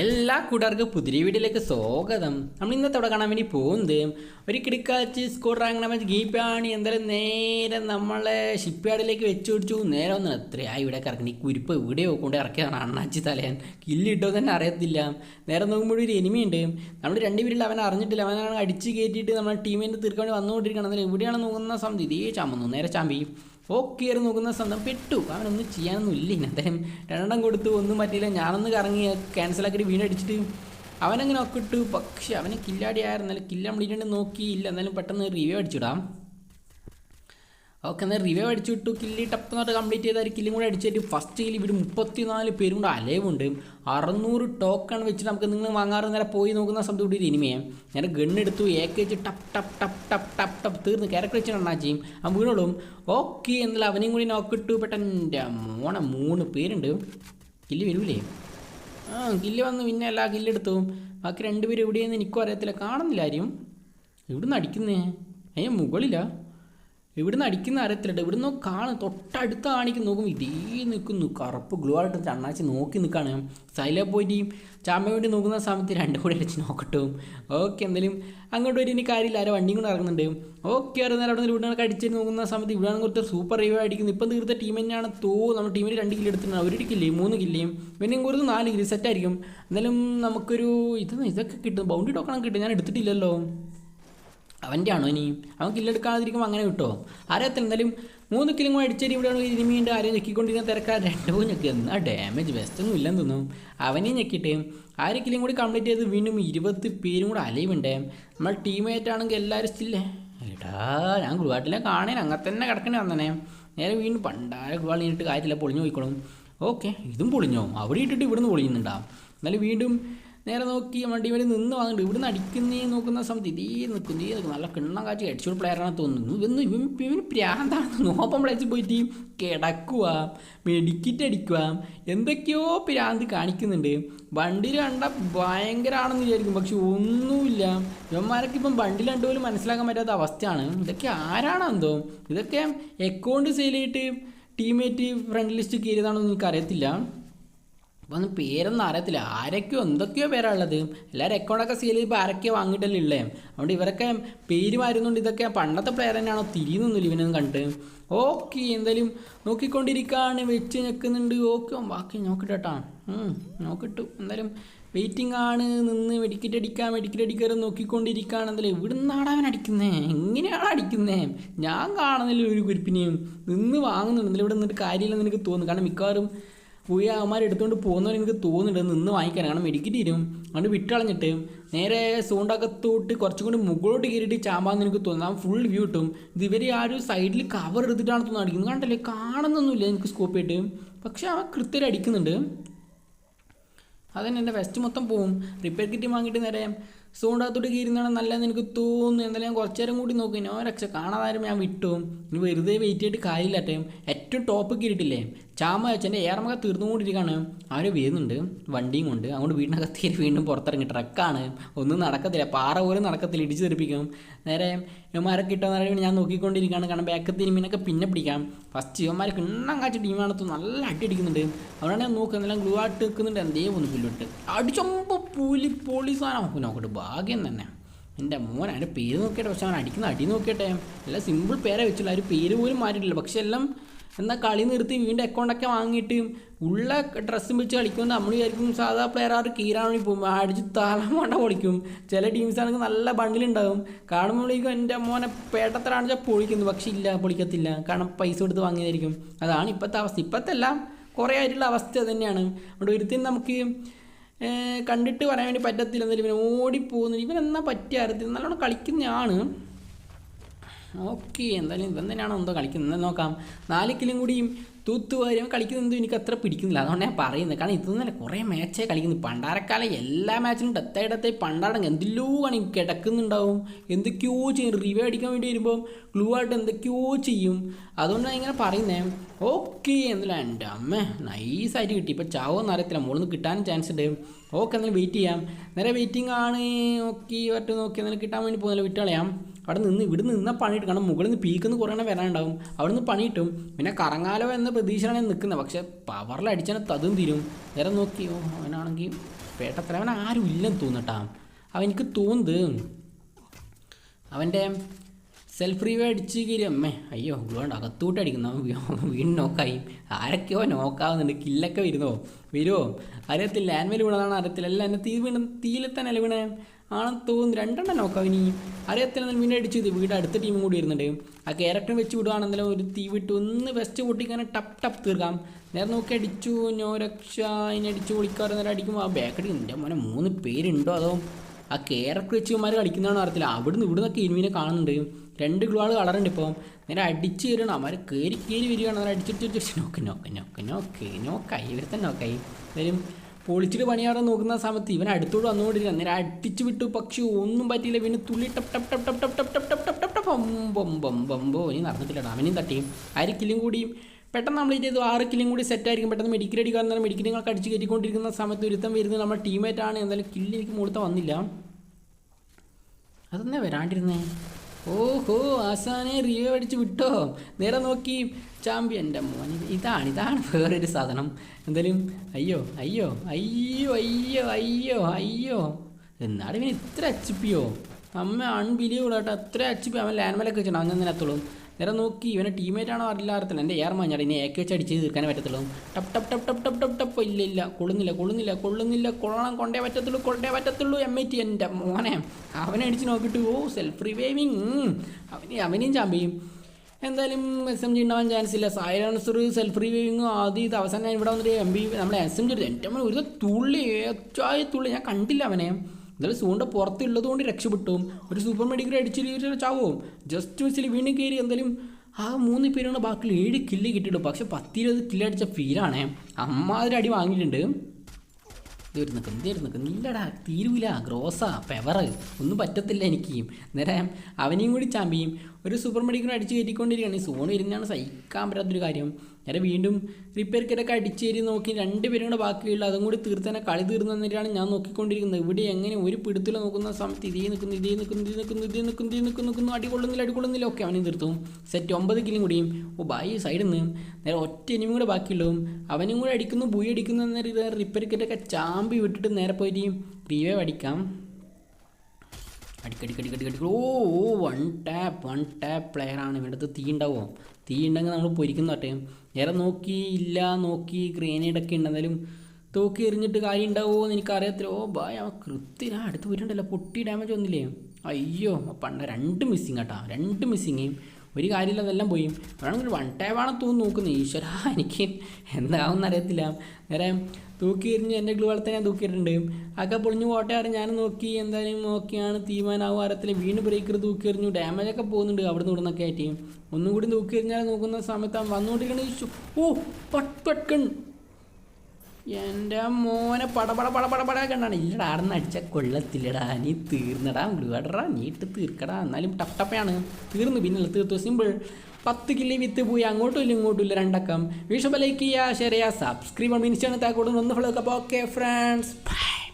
എല്ലാ കൂട്ടുകാർക്കും പുതിയ വീഡിയോയിലേക്ക് സ്വാഗതം. നമ്മൾ ഇന്നത്തെ അവിടെ കാണാൻ വേണ്ടി പോകുന്നത് ഒരു കിടക്കാച്ച് സ്കോർ റാങ്ക് ഗീപ്പാണി എന്തായാലും നേരെ നമ്മളെ ഷിപ്പ് യാർഡിലേക്ക് വെച്ച് പിടിച്ചു. നേരെ ഒന്ന് എത്രയാ ഇവിടെ കിടക്കണി കുരിപ്പ് ഇവിടെ കൊണ്ട് ഇറക്കിയതാണ് അണ്ണാച്ചി തലയാൻ. കില്ലിട്ടോ തന്നെ അറിയത്തില്ല. നേരെ നോക്കുമ്പോൾ ഒരു എനിമിയുണ്ട് നമ്മൾ രണ്ട് രണ്ടുപേരിൽ അവൻ അറിഞ്ഞിട്ടില്ല. അവനാണ് അടിച്ച് കയറ്റിയിട്ട് നമ്മുടെ ടീമിന്റെ തീർക്കാൻ വേണ്ടി വന്നുകൊണ്ടിരിക്കണം എന്നാലും ഇവിടെയാണ് നോക്കുന്ന സമയത്ത് ഇതേ ചാമ്പുന്നു. നേരെ ചാമ്പി. ഓക്കെ ആയിരുന്നു നോക്കുന്ന സ്വന്തം പെട്ടു. അവനൊന്നും ചെയ്യാനൊന്നും ഇല്ല. ഇനി അദ്ദേഹം രണ്ടെണ്ണം കൊടുത്തു ഒന്നും പറ്റിയില്ല. ഞാനൊന്ന് കറങ്ങി ക്യാൻസലാക്കിയിട്ട് വീണടിച്ചിട്ട് അവനങ്ങനെ ഒക്കെ ഇട്ടു പക്ഷെ അവനെ കില്ലാടി ആയിരുന്നാലും കില്ല കംപ്ലീറ്റ് നോക്കിയില്ല എന്നാലും പെട്ടെന്ന് റിവ്യൂ അടിച്ചിടാം. ഓക്കെ എന്നാൽ റിവ്യൂ അടിച്ചു വിട്ടു. കില്ലി ടപ്പ് എന്നിട്ട് കംപ്ലീറ്റ് ചെയ്താൽ കില്ലും കൂടെ അടിച്ചിട്ട് ഫസ്റ്റ് കില്ല് ഇവിടെ മുപ്പത്തിനാല് പേരും കൂടെ അലവുണ്ട് അറുന്നൂറ് ടോക്കൺ വെച്ചിട്ട് നമുക്ക് നിങ്ങൾ വാങ്ങാറ് നേരെ പോയി നോക്കുന്ന സമയത്ത് കൂടി ഇനിമയെ ഞാൻ ഗണ്ണെടുത്തു ഏക്ക് വെച്ച് ടപ്പ് ടപ്പ് ടപ്പ് ടപ്പ് ടപ്പ് ടപ്പ് തീർന്ന് ക്യാരക്ടർ വെച്ചിട്ട് അണ്ണാച്ചിയും ആ വീണോളും ഓക്കെ എന്നാൽ അവനെയും കൂടി നോക്കിട്ടു പെട്ടെന്റെ മോനെ മൂന്ന് പേരുണ്ട്. കില്ല് വരൂലേ? ആ കില്ല് വന്ന് പിന്നെ എല്ലാ കില്ലെടുത്തു ബാക്കി രണ്ടുപേരും എവിടെയെന്ന് എനിക്കും അറിയത്തില്ല. കാണുന്നില്ല ആരും. എവിടുന്ന് അടിക്കുന്നേ? ഏ മുകളിലാ? ഇവിടുന്ന് അടിക്കുന്ന അറിയത്തില്ല ഇവിടുന്ന് കാണും തൊട്ടടുത്ത് കാണിക്കുന്നു നോക്കും ഇതേ നിൽക്കുന്നു കറുപ്പ് ഗ്ലൂ ആയിട്ട് ചണ്ണാച്ചി നോക്കി നിൽക്കാണ് സൈല പോയിട്ട് ചാമ്പ വേണ്ടി നോക്കുന്ന സമയത്ത് രണ്ടും കൂടി അടിച്ച് നോക്കട്ടും. ഓക്കെ എന്തായാലും അങ്ങോട്ട് വരും ഇനി കാര്യമില്ല. ആരോ വണ്ടിയും കൂടെ ഇറങ്ങുന്നുണ്ട്. ഓക്കെ നേരം അവിടെ നിന്ന് ഇവിടെ നോക്കുന്ന സമയത്ത് ഇവിടെ കുറച്ച് സൂപ്പർ റിവ്യൂ അടിക്കുന്നു ഇപ്പം തീർത്ത ടീം തന്നെയാണ് തോ നമ്മുടെ ടീമിൽ രണ്ട് കില്ല് എടുത്തിട്ടുണ്ട്. ഒരു കില്ലേ മൂന്ന് കില്ലേയും പിന്നെ കുറച്ച് നാല് കില്ല് സെറ്റായിരിക്കും എന്തായാലും നമുക്കൊരു ഇത് ഇതൊക്കെ കിട്ടും. ബൗണ്ടറി ടോക്കണം കിട്ടും. ഞാൻ എടുത്തിട്ടില്ലല്ലോ. അവന്റെ ആണോ ഇനി? അവൻ കില്ലെടുക്കാതിരിക്കുമ്പോൾ അങ്ങനെ കിട്ടുമോ അറിയത്തില്ല എന്തായാലും മൂന്ന് കിലും കൂടെ അടിച്ചേരി ഇവിടെയാണ് ഇരുമീണ്ട് ആരെയും ഞെക്കിക്കൊണ്ടിരുന്ന തിരക്കാർ രണ്ടോ ഞെക്കി. എന്നാ ഡാമേജ് വെസ്റ്റൊന്നും ഇല്ലെന്ന് തോന്നും അവനെയും ഞെക്കിയിട്ട് ആര് കിലും കൂടി കംപ്ലീറ്റ് ചെയ്ത് വീണ്ടും ഇരുപത്തി പേരും കൂടെ അലയുണ്ടേ നമ്മൾ ടീമേറ്റ് ആണെങ്കിൽ എല്ലാവരും സ്റ്റില്ലേ എടാ ഞാൻ ഗുരുവാട്ടിലെ കാണാൻ അങ്ങനെ തന്നെ കിടക്കണേ വന്നേ നേരെ വീണ്ടും പണ്ടായ ഗുരുവാൾ ഇട്ട് കാര്യത്തില്ല പൊളിഞ്ഞു പോയിക്കോളും. ഓക്കെ ഇതും പൊളിഞ്ഞോ? അവിടെ ഇട്ടിട്ട് ഇവിടുന്ന് പൊളിയുന്നുണ്ടാവും എന്നാലും വീണ്ടും നേരെ നോക്കി വണ്ടി വരെ നിന്ന് വാങ്ങുന്നുണ്ട് ഇവിടുന്ന് അടിക്കുന്നേ നോക്കുന്ന സമയത്ത് ഇതേ നിൽക്കും. ഇതേ നിൽക്കും. നല്ല കിണ്ണം കാച്ചി പ്ലെയർ പ്ലെയറാണ് തോന്നുന്നു. ഇവന്ന് ഇവൻ ഇവന് പ്രാന്താണെന്ന് നോപ്പം വിളിച്ച് പോയിട്ട് കിടക്കുക മെഡിക്കിറ്റ് അടിക്കുക എന്തൊക്കെയോ പ്രാന്ത് കാണിക്കുന്നുണ്ട്. വണ്ടിയിൽ കണ്ട ഭയങ്കരമാണെന്ന് വിചാരിക്കും. പക്ഷെ ഒന്നുമില്ല. ഇവന്മാരൊക്കെ ഇപ്പം വണ്ടിയിൽ കണ്ടുപോലും മനസ്സിലാക്കാൻ പറ്റാത്ത അവസ്ഥയാണ്. ഇതൊക്കെ ആരാണെന്തോ ഇതൊക്കെ അക്കൗണ്ട് സെയിൽ ചെയ്തിട്ട് ടീമേറ്റ് ഫ്രണ്ട് ലിസ്റ്റ് കയറിയതാണെന്ന് എനിക്ക് അറിയത്തില്ല ഒന്നും പേരൊന്നും അറിയത്തില്ല. ആരൊക്കെയോ എന്തൊക്കെയോ പേരാണുള്ളത്. എല്ലാവരും അക്കൗണ്ടൊക്കെ സീൽ ചെയ്യുമ്പോൾ ആരൊക്കെയോ വാങ്ങിയിട്ടല്ലേ ഉള്ളേ. അതുകൊണ്ട് ഇവരൊക്കെ പേര് മാറുന്നുണ്ട് ഇതൊക്കെ പണ്ടത്തെ പ്ലെയർ തന്നെയാണോ തിരിയുന്നൊന്നുമില്ല ഇവനൊന്നും കണ്ടിട്ട് ഓക്കെ എന്തായാലും നോക്കിക്കൊണ്ടിരിക്കുകയാണ് വെച്ച് നിൽക്കുന്നുണ്ട് ഓക്കെ ബാക്കി നോക്കട്ടെ കേട്ടോ നോക്കിട്ടു. എന്തായാലും വെയിറ്റിംഗ് ആണ്. നിന്ന് മെഡിക്കറ്റ് അടിക്കാൻ മെഡിക്കറ്റ് അടിക്കാറ് നോക്കിക്കൊണ്ടിരിക്കുകയാണ് എന്തായാലും ഇവിടെ നിന്നാണ് അവൻ അടിക്കുന്നേ? എങ്ങനെയാണ് അടിക്കുന്നേ? ഞാൻ കാണുന്നില്ല ഒരു കുരിപ്പിനെയും. നിന്ന് വാങ്ങുന്നുണ്ട്. എന്തായാലും ഇവിടെ നിന്നിട്ട് കാര്യമില്ലെന്ന് എനിക്ക് തോന്നുന്നു. കാരണം മിക്കവാറും പോയി അവന്മാർ എടുത്തുകൊണ്ട് പോകുന്നവർ എനിക്ക് തോന്നുന്നുണ്ട്. നിന്ന് വാങ്ങിക്കാൻ. കാരണം മെഡിക്കറ്റ് തരും അതുകൊണ്ട് വിട്ടളഞ്ഞിട്ട് നേരെ സൂണ്ടകത്തോട്ട് കുറച്ചും കൂടി മുകളിലോട്ട് കയറിയിട്ട് ചാമ്പാന്ന് എനിക്ക് തോന്നുന്നു. ആ ഫുൾ വ്യൂ കിട്ടും. ഇത് ഇവർ ആ ഒരു സൈഡിൽ കവർ എടുത്തിട്ടാണ് തോന്നുന്നു അടിക്കുന്നത്. കണ്ടല്ലേ? കാണുന്നൊന്നുമില്ല എനിക്ക് സ്കോപ്പ് ആയിട്ട്. പക്ഷെ അവൻ കൃത്യം അടിക്കുന്നുണ്ട്. അതന്നെ എന്റെ വെസ്റ്റ് മൊത്തം പോവും. റിപ്പയർ കിറ്റ് വാങ്ങിയിട്ട് നേരെ സൂണ്ടകത്തോട്ട് കീരുന്നതാണ് നല്ലതെന്ന് എനിക്ക് തോന്നുന്നു. എന്തായാലും ഞാൻ കുറച്ച് നേരം കൂടി നോക്കി. ഞാൻ രക്ഷ കാണാതാരും ഞാൻ വിട്ടു. ഇനി വെറുതെ വെയിറ്റ് ചെയ്തിട്ട് കാര്യമില്ലട്ടെ ഏറ്റവും ടോപ്പ് കയറിയിട്ടില്ലേ? ചാമ ഏറെ ഏറമൊക്കെ തീർന്നുകൊണ്ടിരിക്കുകയാണ്. അവർ വരുന്നുണ്ട് വണ്ടിയും കൊണ്ട്. അതുകൊണ്ട് വീടിനകത്ത് കയറി വീണ്ടും പുറത്തിറങ്ങി. ട്രക്കാണ്. ഒന്നും നടക്കത്തില്ല. പാറ പോലും നടക്കത്തില്ല. ഇടിച്ചു തെറിപ്പിക്കും. നേരെ ഇവന്മാരൊക്കെ ഇട്ടെന്ന് പറയുമ്പോൾ ഞാൻ നോക്കിക്കൊണ്ടിരിക്കുകയാണ്. കാരണം ബാക്കത്തിന് മീനൊക്കെ പിന്നെ പിടിക്കാം. ഫസ്റ്റ് ഇവന്മാർ കിണ്ണം കാച്ച ടീമാണ് നല്ല അടി അടിക്കുന്നുണ്ട്. അവരാണ് ഞാൻ നോക്കുക എന്തെല്ലാം ഗ്ലൂ ആയിട്ട് നിൽക്കുന്നുണ്ട്. എന്തേ ഒന്ന് പുല്ലിട്ട് അടിച്ചപ്പോൾ പുലി പൊളി സാധനം. നോക്കട്ടെ. ഭാഗ്യം തന്നെ. എന്റെ മോൻ അതിന്റെ പേര് നോക്കിയിട്ട് പക്ഷെ അവൻ അടിക്കുന്ന അടി നോക്കിയിട്ടെ. എല്ലാം സിമ്പിൾ പേരെ വെച്ചുള്ള ഒരു പേര് പോലും മാറ്റിയിട്ടില്ല പക്ഷെ എല്ലാം എന്നാൽ കളി നിർത്തി വീണ്ടും അക്കൗണ്ടൊക്കെ വാങ്ങിയിട്ട് ഉള്ള ഡ്രസ്സും വെച്ച് കളിക്കുമ്പോൾ നമ്മൾ വിചാരിക്കും സാധാ പ്ലെയർ ആറ് കീറാണി പോകും അടിച്ച് തലമണ്ട പൊളിക്കും. ചില ടീംസ് ആണെങ്കിൽ നല്ല ബണ്ടിലുണ്ടാവും കാണുമ്പോഴേക്കും എന്റെ മോനെ പേട്ടത്തിലാണ് വെച്ചാൽ പൊളിക്കുന്നു പക്ഷെ ഇല്ല പൊളിക്കത്തില്ല. കാരണം പൈസ കൊടുത്ത് വാങ്ങിയതായിരിക്കും. അതാണ് ഇപ്പോഴത്തെ അവസ്ഥ. ഇപ്പോഴത്തെ എല്ലാം കുറേ ആയിട്ടുള്ള അവസ്ഥ തന്നെയാണ്. അവിടെ ഒരുത്തിന് നമുക്ക് കണ്ടിട്ട് പറയാൻ വേണ്ടി പറ്റത്തില്ല. എന്നാലും ഇവൻ ഓടിപ്പോകുന്നു. ഇവൻ എന്നാ പറ്റിയ അറിയത്തില്ല നല്ലോണം കളിക്കുന്നതാണ് ഓക്കെ എന്തായാലും ഇവൻ തന്നെയാണോ എന്തോ കളിക്കുന്നത്? നോക്കാം. നാല് കിലും കൂടിയും തൂത്തുവാരും കളിക്കുന്നത് എനിക്ക് അത്ര പിടിക്കുന്നില്ല. അതുകൊണ്ട് ഞാൻ പറയുന്നത്. കാരണം ഇതൊന്നല്ല കുറേ മാച്ചേ കളിക്കുന്നു. പണ്ടാരക്കാലം എല്ലാ മാച്ചിലും ഡെത്തായി ഡെത്തായി പണ്ടാടങ്ങ് എന്തെല്ലോ ആണ് കിടക്കുന്നുണ്ടാവും. എന്തൊക്കെയോ ചെയ്യും. റിവ്യൂ അടിക്കാൻ വേണ്ടി വരുമ്പോൾ ക്ലൂ ആയിട്ട് എന്തൊക്കെയോ ചെയ്യും. അതുകൊണ്ടാണ് ഇങ്ങനെ പറയുന്നേ. ഓക്കെ എന്നല്ല എന്റെ അമ്മ നൈസായിട്ട് കിട്ടി. ഇപ്പോൾ ചാവോ എന്നറിയത്തില്ല മുകളിൽ നിന്ന് കിട്ടാനും ചാൻസ് ഉണ്ട്. ഓക്കെ എന്നാലും വെയിറ്റ് ചെയ്യാം. നേരെ വെയിറ്റിംഗ് ആണ്. നോക്കി ഒറ്റ നോക്കി എന്നാലും കിട്ടാൻ വേണ്ടി പോകുന്നില്ല. വിട്ടുകളയാം അവിടെ നിന്ന് ഇവിടെ നിന്ന് പണിയിട്ട് കാരണം മുകളിൽ നിന്ന് പീക്കിന്ന് കുറേ എണ്ണം വരാനുണ്ടാവും അവിടെ നിന്ന് പണിയിട്ടും പിന്നെ കറങ്ങാലോ എന്ന പ്രതീക്ഷയാണ് ഞാൻ നിൽക്കുന്നത്. പക്ഷേ പവറിൽ അടിച്ചാൽ തതും തീരും. നേരെ നോക്കി ഓ അവനാണെങ്കിൽ പേട്ടത്ര അവൻ ആരും ഇല്ലെന്ന് തോന്നട്ടാ അവനിക്ക് തോന്നുന്നത് അവന്റെ സെൽഫ് റിവ്യൂ അടിച്ച് കയറി അമ്മേ അയ്യോ ഗ്ലോണ്ട് അകത്തോട്ട് അടിക്കുന്ന. വീണ്ടും നോക്കായി. ആരൊക്കെയോ നോക്കാവുന്നുണ്ട്. കില്ലൊക്കെ വരുന്നോ? വരുമോ അറിയത്തില്ല. ആൻമേൽ വീണതാണ് അറിയത്തില്ല. അല്ല എന്നെ തീ വീണ തീയിൽ തന്നെ വീണേ? ആണെന്ന് തോന്നുന്നു. രണ്ടെണ്ണം നോക്കാം ഇനി? അറിയത്തില്ല. എന്നാൽ വീണ്ടും അടിച്ചു വീട് അടുത്ത ടീമും കൂടി വരുന്നുണ്ട്. ആ ക്യാരക്ടർ വെച്ച് വിടുവാണെന്നല്ലോ ഒരു തീ വിട്ട് ഒന്ന് വെസ്റ്റ് പൊട്ടിക്കാൻ ടപ്പ് ടപ്പ് തീർക്കാം. നേരെ നോക്കി അടിച്ചു. ഞോ രക്ഷ ഇനി അടിച്ചു പൊളിക്കാറ് നേരം അടിക്കുമ്പോൾ ആ ബാക്കടി എന്റെ മോനെ മൂന്ന് പേരുണ്ടോ അതോ? ആ ക്യാരക്ടർ വെച്ച് ഇവന്മാർ കളിക്കുന്നതാണോ അറിയത്തില്ല. അവിടുന്ന് ഇവിടുന്നൊക്കെ ഇരുമീനെ കാണുന്നുണ്ട്. രണ്ട് ഗ്ലൂ ആൾ കളറുണ്ട് ഇപ്പോൾ നേരെ അടിച്ച് കയറണം അവർ കയറി കയറി വരികയാണ് അവർ അടിച്ചിട്ട് നോക്ക് നോക്ക് നോക്ക് നോക്ക് നോക്കായി ഇവർ തന്നെ നോക്കായി എന്തായാലും പൊളിച്ചിട്ട് പണിയാറാൻ നോക്കുന്ന സമയത്ത് ഇവൻ അടുത്തോട് വന്നുകൊണ്ടിരിക്കുക നേരെ അടിച്ച് വിട്ടു പക്ഷി ഒന്നും പറ്റിയില്ല പിന്നെ തുള്ളി ടപ് ടപ് ടപ് ടപ് ടപ് ടപ് ടപ് ടപ് ടപ് ടപ് ബം ബം ബംബോ ഇനി നടന്നിട്ടില്ലടാ അവനെയും തട്ടിയും ആര് കില്ലും കൂടിയും പെട്ടെന്ന് നമ്മൾ ചെയ്തു ആറ് കില്ലും കൂടി സെറ്റ് ആയിരിക്കും പെട്ടെന്ന് മെഡിക്കൽ അടിക്കാൻ നേരം മെഡിക്കലുകളൊക്കെ അടിച്ച് കയറ്റിക്കൊണ്ടിരിക്കുന്ന സമയത്ത് ഒരുത്തം വരുന്നത് നമ്മുടെ ടീമേറ്റാണ് എന്തായാലും കില്ല് എനിക്ക് മുഴുത്ത വന്നില്ല അതെന്നാ വരാണ്ടിരുന്നേ ഓഹോ ആസാനെ റിയോ അടിച്ച് വിട്ടോ? നേരെ നോക്കി. ചാമ്പ്യന്റെ മോൻ ഇതാണ് ഇതാണ് വേറൊരു സാധനം. എന്തായാലും അയ്യോ അയ്യോ അയ്യോ അയ്യോ അയ്യോ അയ്യോ. എന്നാലും ഇവന് ഇത്ര എച്ച് പിയോ അമ്മ അൺബിലീവ് കേട്ടോ അത്ര എച്ച് അവൻ ലാൻഡ് മലൊക്കെ വെച്ചിട്ടുണ്ടോ. അങ്ങനെ അതിനകത്തുള്ളൂ നേരെ നോക്കി ഇവനെ ടീമേറ്റ് ആണോ അറിയില്ല അറിയത്തില്ല. എന്റെ ഏർ മഞ്ഞാട് ഇനി ഏക്ക് വെച്ച് അടിച്ച് തീർക്കാനേ പറ്റത്തുള്ളൂ. ടപ്പ് ടപ്പ് ടപ്പ് ടപ്പ് ടപ്പ് ടപ്പ് ടപ്പ് ഇല്ല ഇല്ല. കൊള്ളുന്നില്ല കൊള്ളുന്നില്ല കൊള്ളുന്നില്ല. കൊള്ളണം കൊണ്ടേ പറ്റത്തുള്ളൂ കൊണ്ടേ പറ്റത്തുള്ളൂ എം ഐ ടി എന്റെ മോനെ. അവനെ അടിച്ച് നോക്കിയിട്ട് ഓ സെൽഫ് റിവൈവിങ് അവന് അവനെയും ചാമ്പിയും എന്തായാലും എസ് എം ജി ഉണ്ടാവാൻ ചാൻസ് ഇല്ല. സൈലൻസർ സെൽഫ് റിവ്യൂവിങ്ങും ആദ്യം ഇത് അവസാനം ഇവിടെ വന്നിട്ട് എം ബി നമ്മുടെ എസ് എം ജി എടുത്തു എന്റെ ഒരു തുള്ളി ഏറ്റവും തുള്ളി. ഞാൻ കണ്ടില്ല അവനെ. എന്തായാലും സൂണ്ട പുറത്തുള്ളത് കൊണ്ട് രക്ഷപ്പെട്ടു. ഒരു സൂപ്പർ മെഡിക്കൽ അടിച്ചിട്ട് ചാവും ജസ്റ്റ് മിസ്സിൽ വീണ്ടും കയറി എന്തായാലും ആ മൂന്ന് പേരാണ് ബാക്കി ഏഴ് കില്ല് കിട്ടിയിട്ടു പക്ഷെ പത്തിരുപത് കില്ല് അടിച്ച ഫീലാണ് അമ്മാതിരി അടി വാങ്ങിയിട്ടുണ്ട്. ഇതൊരു നിൽക്കും ഇതൊരു നിൽക്കും ഇല്ലടാ തീരൂല. ഗ്രോസാ പെവറ് ഒന്നും പറ്റത്തില്ല എനിക്ക്. നേരെ അവനെയും കൂടി ചാമ്പിയും ഒരു സൂപ്പർ മെഡിക്കൽ അടിച്ച് കയറ്റിക്കൊണ്ടിരിക്കുകയാണ്. ഈ സോൺ ഇരുന്നാണ് സഹിക്കാൻ പറ്റാത്തൊരു കാര്യം. നേരെ വീണ്ടും റിപ്പയർ കിറ്റൊക്കെ അടിച്ച് കയറി നോക്കി രണ്ട് പേരും കൂടെ ബാക്കിയുള്ള അതും കൂടി തീർത്തന്നെ കളി തീർന്നു തന്നിട്ടാണ് ഞാൻ നോക്കിക്കൊണ്ടിരിക്കുന്നത്. ഇവിടെ എങ്ങനെ ഒരു പിടുത്തിൽ നോക്കുന്ന സമയത്ത് ഇതേ നിൽക്കുന്നു ഇതേ നിൽക്കുന്നു ഇതേ നിൽക്കുന്നു ഇതേ നിൽക്കുന്നു ഇതേ നിൽക്കുന്നു നിൽക്കുന്നു അടികൊള്ളുന്നില്ല അടികൊള്ളുന്നില്ല അടി കൊള്ളുന്നില്ല ഒക്കെ അവനെ തീർത്തു. സെറ്റ് ഒമ്പത് കിലും കൂടിയും. ഓ ബായി സൈഡിൽ നിന്ന് നേരെ ഒറ്റ ഇനിയും കൂടെ ബാക്കിയുള്ളതും. അവനും കൂടെ അടിക്കുന്നു ബുയി അടിക്കുന്നു എന്നൊരു റിപ്പയർ കിറ്റൊക്കെ ചാമ്പി വിട്ടിട്ട് നേരെ പോയിട്ട് റീവേവ് അടിക്കാം അടിക്കടിക്കടിക്കടി ഓ ഓ വൺ ടാപ്പ് വൺ ടാപ്പ് പ്ലെയറാണ് ഇവിടുത്തെ തീ ഉണ്ടാവുമോ തീ ഉണ്ടെങ്കിൽ നമ്മൾ പൊരിക്കുന്ന പറ്റേ നേരെ നോക്കി ഇല്ല നോക്കി ഗ്രേനേഡൊക്കെ ഉണ്ടെന്നാലും തൂക്കി എറിഞ്ഞിട്ട് കാര്യം ഉണ്ടാവുമോ എന്ന് എനിക്കറിയത്തില്ല. ഓ ബായ് അവൻ കൃത്യം അടുത്ത് പോയിട്ടുണ്ടല്ലോ. പൊട്ടി ഡാമേജ് വന്നില്ലേ. അയ്യോ പണ്ട് രണ്ട് മിസ്സിങ് കേട്ടോ രണ്ട് മിസ്സിങ് ഒരു കാര്യമില്ല അതെല്ലാം പോയി. വേണമെങ്കിൽ വൺ ടൈമാണ് തൂന്ന് നോക്കുന്നത് ഈശ്വര എനിക്ക് എന്താവുമെന്ന് അറിയത്തില്ല. നേരെ തൂക്കി എറിഞ്ഞ് എന്റെ ഗ്ലൂ വളർത്താൻ ഞാൻ തൂക്കിയിട്ടുണ്ട്. അതൊക്കെ പൊളിഞ്ഞു പോട്ടെ ഞാൻ നോക്കി എന്തായാലും നോക്കിയാണ് തീരുമാനമാവും അറിയത്തില്ല വീണ്ടും ബ്രേക്കർ തൂക്കി എറിഞ്ഞു. ഡാമേജൊക്കെ പോകുന്നുണ്ട് അവിടെ നിന്ന് ഇവിടുന്നൊക്കെ ആയിട്ട്. ഒന്നും കൂടി തൂക്കി എറിഞ്ഞാൽ നോക്കുന്ന സമയത്ത് വന്നുകൊണ്ടിരിക്കണ ഓ പട്ട് എന്റെ മോനെ പടപട പടപട പട കണ്ടാണ്. ഇല്ലടാ ആടുന്ന് അടിച്ച കൊള്ളത്തില്ലടാ. നീ തീർന്നടാ ഗ്ലുവടറാ നീ ഇട്ട് തീർക്കടാ. എന്നാലും ടപ്പ് ടപ്പയാണ് തീർന്നു പിന്നെ തീർത്തു. സിമ്പിൾ പത്ത് കില്ലി വിത്ത് പോയി. അങ്ങോട്ടും ഇല്ല ഇങ്ങോട്ടും ഇല്ല. രണ്ടക്കം. വിഷുബ ലൈക്ക് ചെയ്യുക. ഷെയർ ചെയ്യുക സബ്സ്ക്രൈബ് ഇൻസ്റ്റാണ് താക്കോട്ട് ഒന്ന് ഫോളോ അപ്പോൾ ഓക്കെ ഫ്രണ്ട്സ് ബൈ